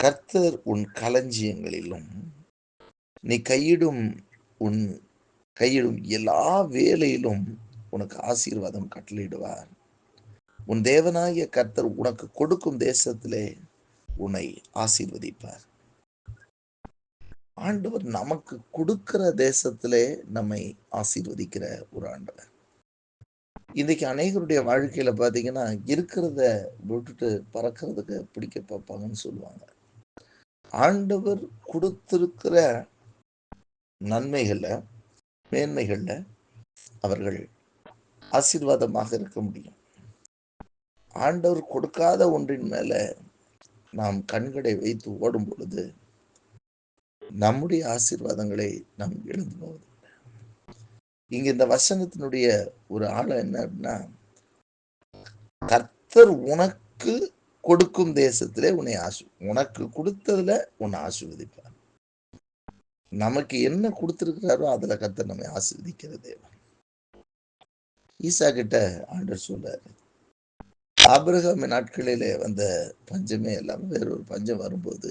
கர்த்தர் உன் களஞ்சியங்களிலும் நீ கையிடும் உன் கையிடும் எல்லா வேலையிலும் உனக்கு ஆசீர்வாதம் கட்டளையிடுவார். உன் தேவனாகிய கர்த்தர் உனக்கு கொடுக்கும் தேசத்திலே உன்னை ஆசீர்வதிப்பார். ஆண்டவர் நமக்கு கொடுக்கிற தேசத்திலே நம்மை ஆசீர்வதிக்கிற ஒரு ஆண்டவர். இன்றைக்கு அநேகருடைய வாழ்க்கையில பாத்தீங்கன்னா இருக்கிறத விட்டுட்டு பறக்கிறதுக்கு பிடிக்க பார்ப்பாங்கன்னு சொல்லுவாங்க. ஆண்டவர் கொடுத்திருக்கிற நன்மைகள்ல மேன்மைகள்ல அவர்கள் ஆசீர்வாதமாக இருக்க முடியும். ஆண்டவர் கொடுக்காத ஒன்றின் மேல நாம் கண்களை வைத்து ஓடும் பொழுது நம்முடைய ஆசீர்வாதங்களை நாம் இழந்து போவது இங்க இந்த வசனத்தினுடைய ஒரு ஆழம் என்ன அப்படின்னா கர்த்தர் உனக்கு கொடுக்கும் தேசத்திலே உன்னை ஆசு உனக்கு கொடுத்ததுல உன்னை ஆசிர்வதிப்பார். நமக்கு என்ன கொடுத்திருக்கிறாரோ அதுல கத்த நம்மை ஆசிர்வதிக்கிற தேவன். ஈசா கிட்ட ஆண்டர் சொல்றாரு. ஆபிரகாம நாட்களிலே வந்த பஞ்சமே எல்லாம் வேறொரு பஞ்சம் வரும்போது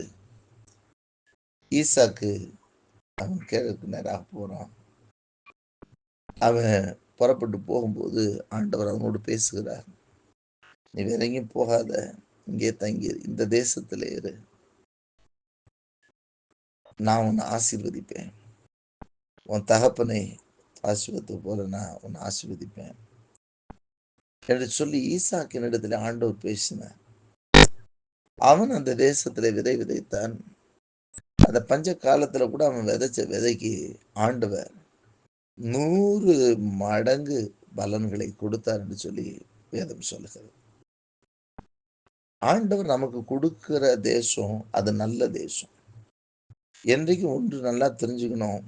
ஈசாக்கு அவன் கேட்கறதுக்கு நேராக போறான். அவன் புறப்பட்டு போகும்போது ஆண்டவர் அவனோடு பேசுகிறார். நீ வேற எங்கேயும் போகாத. இங்கே தங்கி இந்த தேசத்துல இரு. நான் உன்னை ஆசீர்வதிப்பேன். உன் தகப்பனை ஆசீர்வத்து போல நான் உன்னை ஆசீர்வதிப்பேன். என்று சொல்லி ஈசாக்கின் இடத்துல ஆண்டவர் பேசினார். அவன் அந்த தேசத்துல விதை விதைத்தான். அந்த பஞ்ச காலத்துல கூட அவன் விதைச்ச விதைக்கு ஆண்டவர் நூறு மடங்கு பலன்களை கொடுத்தார் என்று சொல்லி வேதம் சொல்லுகிறது. ஆண்டவர் நமக்கு கொடுக்கிற தேசம் அது நல்ல தேசம். என்றைக்கும் ஒன்று நல்லா தெரிஞ்சுக்கணும்.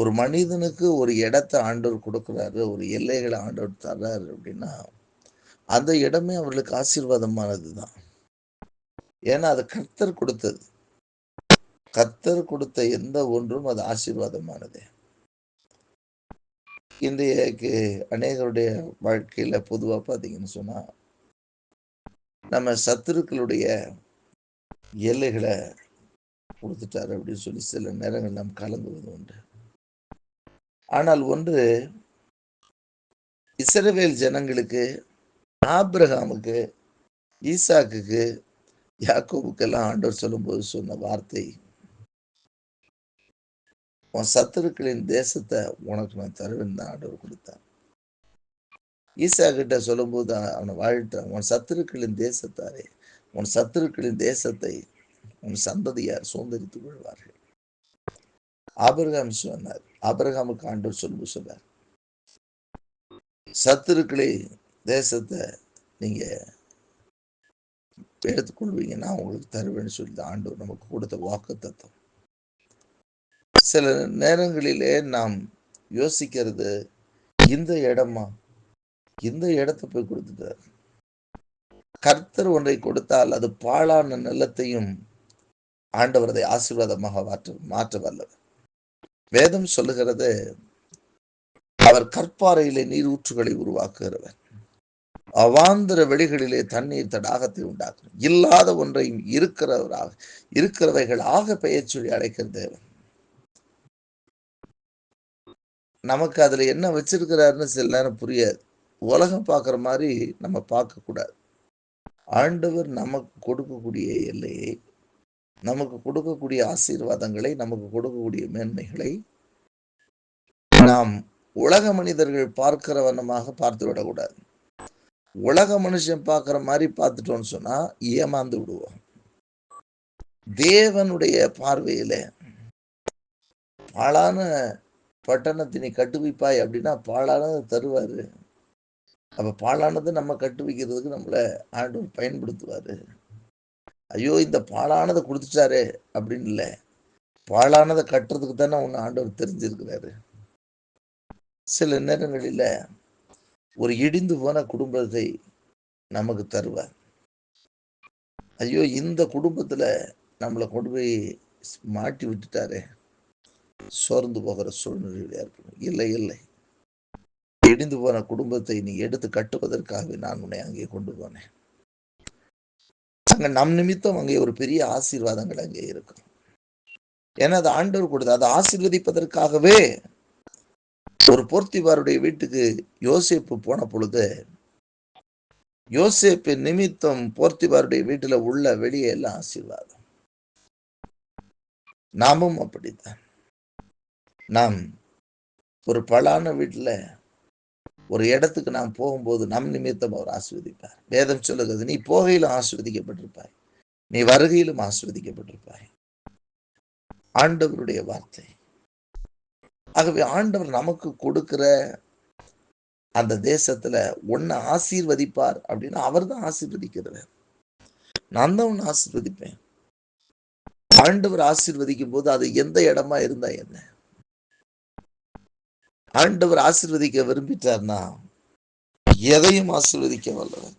ஒரு மனிதனுக்கு ஒரு இடத்தை ஆண்டவர் கொடுக்குறாரு ஒரு எல்லைகளை ஆண்டவர் தர்றாரு அப்படின்னா அந்த இடமே அவர்களுக்கு ஆசீர்வாதமானது தான். ஏன்னா அது கர்த்தர் கொடுத்தது. கர்த்தர் கொடுத்த எந்த ஒன்றும் அது ஆசீர்வாதமானது. இன்றைக்கு அநேகருடைய வாழ்க்கையில் பொதுவாக பார்த்தீங்கன்னு சொன்னால் நம்ம சத்துருக்களுடைய எல்லைகளை கொடுத்துட்டாரு அப்படின்னு சொல்லி சில நேரங்கள் நாம் கலங்குவது உண்டு. ஆனால் ஒன்று இஸ்ரவேல் ஜனங்களுக்கு ஆப்ரஹாமுக்கு ஈசாக்குக்கு யாக்கோவுக்கெல்லாம் ஆண்டவர் சொல்லும்போது சொன்ன வார்த்தை உன் சத்துருக்களின் தேசத்தை உனக்கு நான் தருவேன் தான் ஆண்டவர் கொடுத்தான் ஈசா கிட்ட சொல்லும்போது அவனை வாழ்த்தான் உன் சத்துருக்களின் தேசத்தாரே உன் சத்துருக்களின் தேசத்தை உன் சந்ததியார் சுதந்திரித்துக் கொள்வார்கள். ஆபிரகாம் சொன்னார் ஆபிரகாமுக்கு ஆண்டவர் சொல்லும் சொன்னார் சத்துருக்களை தேசத்தை நீங்க எடுத்துக்கொள்வீங்க நான் உங்களுக்கு தருவேன்னு சொல்லி ஆண்டவர் நமக்கு கொடுத்த வாக்கு தத்துவம் சில நேரங்களிலே நாம் யோசிக்கிறது இந்த இடமா இந்த இடத்தை போய் கொடுத்துட்டார். கர்த்தர் ஒன்றை கொடுத்தால் அது பாழான நிலத்தையும் ஆண்டவரதை ஆசீர்வாதமாக மாற்ற மாற்ற வல்லவர். வேதம் சொல்லுகிறது அவர் கற்பாறையிலே நீர் ஊற்றுகளை உருவாக்குகிறவர். அவாந்திர வெளிகளிலே தண்ணீர் தடாகத்தை உண்டாக்கும். இல்லாத ஒன்றையும் இருக்கிறவராக இருக்கிறவைகளாக பெயர் சொல்லி அழைக்கிற தேவன். நமக்கு அதுல என்ன வச்சிருக்கிறாருன்னு சில நேரம் புரியாது. உலகம் பார்க்குற மாதிரி நம்ம பார்க்கக்கூடாது ஆண்டவர் நமக்கு கொடுக்கக்கூடிய எல்லையை நமக்கு கொடுக்கக்கூடிய ஆசீர்வாதங்களை நமக்கு கொடுக்கக்கூடிய மேன்மைகளை நாம் உலக மனிதர்கள் பார்க்கிற வண்ணமாக பார்த்து விடக்கூடாது. உலக மனுஷன் பார்க்கிற மாதிரி பார்த்துட்டோம்னு சொன்னா ஏமாந்து விடுவோம். தேவனுடைய பார்வையில பாழான பட்டணத்தினை கட்டுவிப்பாய் அப்படின்னா பாழானதை தருவாரு. அப்போ பாழானதை நம்ம கட்டு வைக்கிறதுக்கு நம்மளை ஆண்டவர் பயன்படுத்துவாரு. ஐயோ இந்த பாழானதை கொடுத்துட்டாரு அப்படின்னு இல்லை. பாழானதை கட்டுறதுக்கு தானே ஒன்று ஆண்டவர் தெரிஞ்சிருக்கிறாரு. சில நேரங்களில் ஒரு இடிந்து போன குடும்பத்தை நமக்கு தருவார். ஐயோ இந்த குடும்பத்தில் நம்மளை கொண்டு போய் மாட்டி விட்டுட்டாரே. சோர்ந்து போகிற சூழ்நிலையில இருக்கணும் இல்லை இல்லை. இடிந்து போன குடும்பத்தை நீ எடுத்து கட்டுவதற்காகவே நான் உன்னை அங்கே கொண்டு போனேன். அங்க நம் நிமித்தம் அங்கே ஒரு பெரிய ஆசீர்வாதங்கள் அங்கே இருக்கும். ஏன்னா அது ஆண்டவர் கொடுத்து அதை ஆசீர்வதிப்பதற்காகவே ஒரு போர்த்திவாருடைய வீட்டுக்கு யோசேப்பு போன பொழுது யோசேப்பு நிமித்தம் போர்த்திபாருடைய வீட்டுல உள்ள வெளியே எல்லாம் ஆசீர்வாதம். நாமும் அப்படித்தான். நாம் ஒரு பலான வீட்டுல ஒரு இடத்துக்கு நாம் போகும்போது நம் நிமித்தம் அவர் ஆஸ்வதிப்பார். வேதம் சொல்லுகிறது நீ போகையிலும் ஆஸ்வதிக்கப்பட்டிருப்பாய். நீ வருகையிலும் ஆஸ்வதிக்கப்பட்டிருப்பாய். ஆண்டவருடைய வார்த்தை. ஆகவே ஆண்டவர் நமக்கு கொடுக்கிற அந்த தேசத்துல ஒன்ன ஆசீர்வதிப்பார் அப்படின்னா அவர் தான் ஆசீர்வதிக்கிறவர். நான் தான் உன்னை ஆசீர்வதிப்பேன். ஆண்டவர் ஆசீர்வதிக்கும் போது அது எந்த இடமா இருந்தா என்ன? ஆண்டவர் ஆசிர்வதிக்க விரும்பிட்டார்னா எதையும் ஆசிர்வதிக்க வல்லவர்.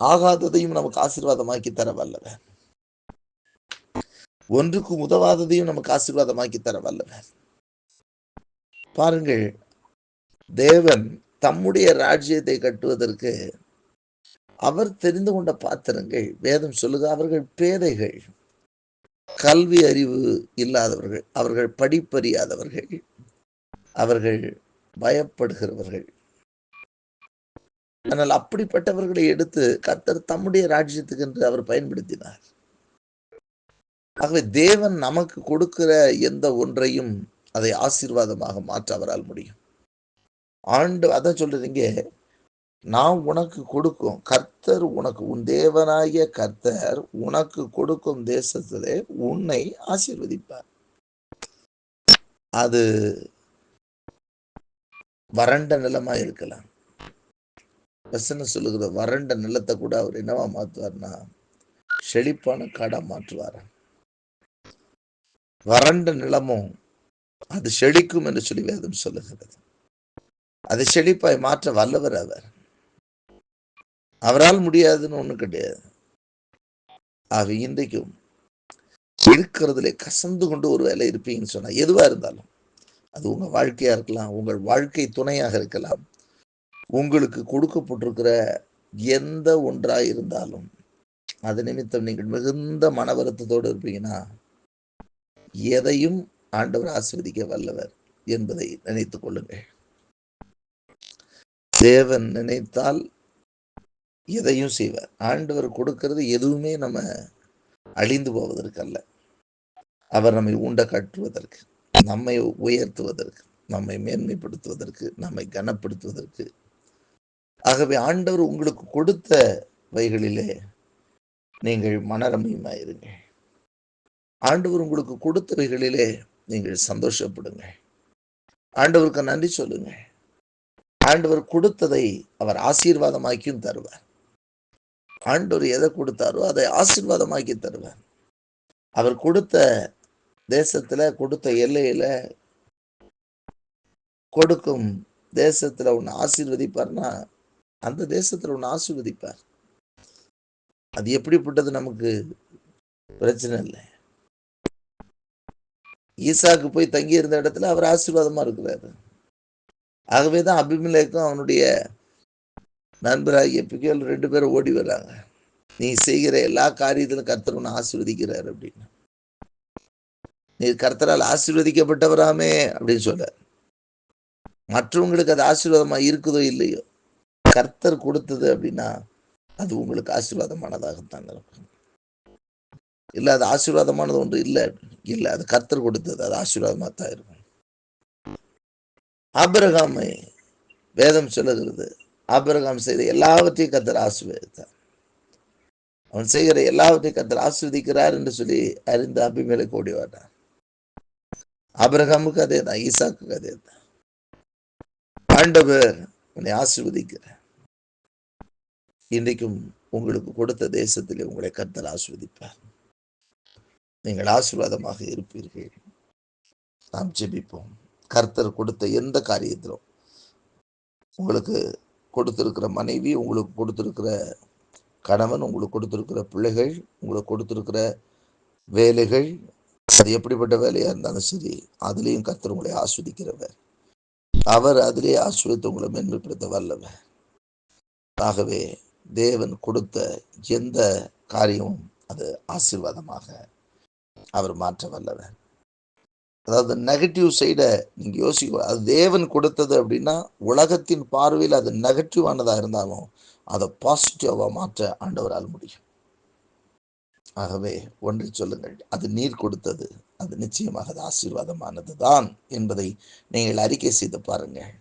ஆகாததையும் நமக்கு ஆசீர்வாதமாக்கி தர வல்லவர். ஒன்றுக்கு உதவாததையும் நமக்கு ஆசீர்வாதமாக்கி தர வல்லவர். பாருங்கள் தேவன் தம்முடைய ராஜ்யத்தை கட்டுவதற்கு அவர் தெரிந்து கொண்ட பாத்திரங்கள் வேதம் சொல்லுக அவர்கள் பேதைகள். கல்வி அறிவு இல்லாதவர்கள் அவர்கள் படிப்பறியாதவர்கள் அவர்கள் பயப்படுகிறவர்கள். ஆனால் அப்படிப்பட்டவர்களை எடுத்து கர்த்தர் தம்முடைய ராஜ்யத்துக்கு என்று அவர் பயன்படுத்தினார். ஆகவே தேவன் நமக்கு கொடுக்கிற எந்த ஒன்றையும் அதை ஆசீர்வாதமாக மாற்ற அவரால் முடியும். ஆண்டு அதான் சொல்றீங்க நான் உனக்கு கொடுக்கும் கர்த்தர் உனக்கு உன் தேவனாகிய கர்த்தர் உனக்கு கொடுக்கும் தேசத்திலே உன்னை ஆசீர்வதிப்பார். அது வறண்ட நிலமா இருக்கலாம். வசனம் சொல்லுகிற வறண்ட நிலத்தை கூட அவர் என்னவா மாற்றுவார்னா செழிப்பான காடா மாற்றுவார். வறண்ட நிலமும் அது செழிக்கும் என்று சொல்லி வேதம் சொல்லுகிறது. அதை செழிப்பாய் மாற்ற வல்லவர் அவர். அவரால் முடியாதுன்னு ஒன்றும் கிடையாது. ஆக இன்றைக்கும் இருக்கிறதுல கசந்து கொண்டு ஒரு வேலை இருப்பீங்கன்னு சொன்னால் எதுவாக இருந்தாலும் அது உங்கள் வாழ்க்கையாக இருக்கலாம் உங்கள் வாழ்க்கை துணையாக இருக்கலாம் உங்களுக்கு கொடுக்கப்பட்டிருக்கிற எந்த ஒன்றாக இருந்தாலும் அது நிமித்தம் நீங்கள் மிகுந்த மன வருத்தத்தோடு இருப்பீங்கன்னா எதையும் ஆண்டவர் ஆஸ்வதிக்க வல்லவர் என்பதை நினைத்துக் கொள்ளுங்கள். தேவன் நினைத்தால் எதையும் செய்வார். ஆண்டவர் கொடுக்கிறது எதுவுமே நம்ம அழிந்து போவதற்கு அல்ல அவர் நம்மை உண்ட கட்டுவதற்கு நம்மை உயர்த்துவதற்கு நம்மை மேன்மைப்படுத்துவதற்கு நம்மை கனப்படுத்துவதற்கு. ஆகவே ஆண்டவர் உங்களுக்கு கொடுத்த வைகளிலே நீங்கள் மனரமியமாயிருங்கள் ஆண்டவர் உங்களுக்கு கொடுத்தவைகளிலே நீங்கள் சந்தோஷப்படுங்க ஆண்டவருக்கு நன்றி சொல்லுங்க ஆண்டவர் கொடுத்ததை அவர் ஆசீர்வாதமாக்கியும் தருவார். ஆண்டவர் எதை கொடுத்தாரோ அதை ஆசீர்வாதமாக்கி தருவார். அவர் கொடுத்த தேசத்துல கொடுத்த எல்லையில கொடுக்கும் தேசத்துல உன்னை ஆசீர்வதிப்பார்னா அந்த தேசத்துல உன்னை ஆசீர்வதிப்பார். அது எப்படிப்பட்டது நமக்கு பிரச்சனை இல்லை. ஈசாக்கு போய் தங்கி இருந்த இடத்துல அவர் ஆசீர்வாதமா இருக்கிறாரு. ஆகவேதான் அபிமலேக்கும் அவனுடைய நண்பராகிய பிகேல் ரெண்டு பேரும் ஓடி வர்றாங்க நீ செய்கிற எல்லா காரியத்திலும் கர்த்தர் உன்னை ஆசீர்வதிக்கிறார் அப்படின்னு. நீ கர்த்தரால் ஆசீர்வதிக்கப்பட்டவராமே அப்படின்னு சொல்ல மற்றவங்களுக்கு அது ஆசீர்வாதமா இருக்குதோ இல்லையோ? கர்த்தர் கொடுத்தது அப்படின்னா அது உங்களுக்கு ஆசீர்வாதமானதாகத்தான் இருக்கும். இல்ல அது ஆசீர்வாதமானது ஒன்று இல்லை. இல்லை அது கர்த்தர் கொடுத்தது. அது ஆசீர்வாதமாக தான் இருக்கும். அபிரகாமை வேதம் சொல்லுகிறது. ஆபிரகாம் செய்த எல்லாவற்றையும் கத்தர் ஆசிர்வதித்தார். அவன் செய்கிற எல்லாவற்றையும் கத்தர் ஆஸ்வதிக்கிறார் என்று சொல்லி அறிந்து அபிமேலை கூடி வர்றார் ஆபிரகாமுக்கு அதே தான் ஈசாக்கு அதே தான் ஆண்டவர் உன்னை ஆசிர்வதிக்கிறார். இன்றைக்கும் உங்களுக்கு கொடுத்த தேசத்திலே உங்களை கத்தர் ஆஸ்வதிப்பார் நீங்கள் ஆசீர்வாதமாக இருப்பீர்கள். நாம் ஜெபிப்போம். கர்த்தர் கொடுத்த எந்த காரியத்திலும் உங்களுக்கு கொடுத்திருக்கிற மனைவி உங்களுக்கு கொடுத்திருக்கிற கணவன் உங்களுக்கு கொடுத்திருக்கிற பிள்ளைகள் உங்களுக்கு கொடுத்திருக்கிற வேலைகள் அது எப்படிப்பட்ட வேலையாக இருந்தாலும் சரி அதுலேயும் கர்த்தர் உங்களை ஆஸ்வதிக்கிறவர். அவர் அதிலே ஆஸ்வதித்து உங்களை மேன்மைப்படுத்த வல்லவர். ஆகவே தேவன் கொடுத்த எந்த காரியமும் அது ஆசீர்வாதமாக அவர் மாற்ற வல்லவர். அதாவது நெகட்டிவ் சைடை நீங்க யோசிக்க அது தேவன் கொடுத்தது அப்படின்னா உலகத்தின் பார்வையில் அது நெகட்டிவானதாக இருந்தாலும் அதை பாசிட்டிவா மாற்ற ஆண்டவரால் முடியும். ஆகவே ஒன்றை சொல்லுங்கள் அது நீர் கொடுத்தது அது நிச்சயமாக அது ஆசீர்வாதமானது தான் என்பதை நீங்கள் அறிக்கை செய்து பாருங்கள்.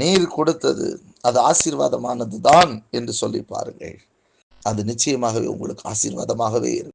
நீர் கொடுத்தது அது ஆசீர்வாதமானது தான் என்று சொல்லி பாருங்கள். அது நிச்சயமாகவே உங்களுக்கு ஆசீர்வாதமாகவே இருக்கும்.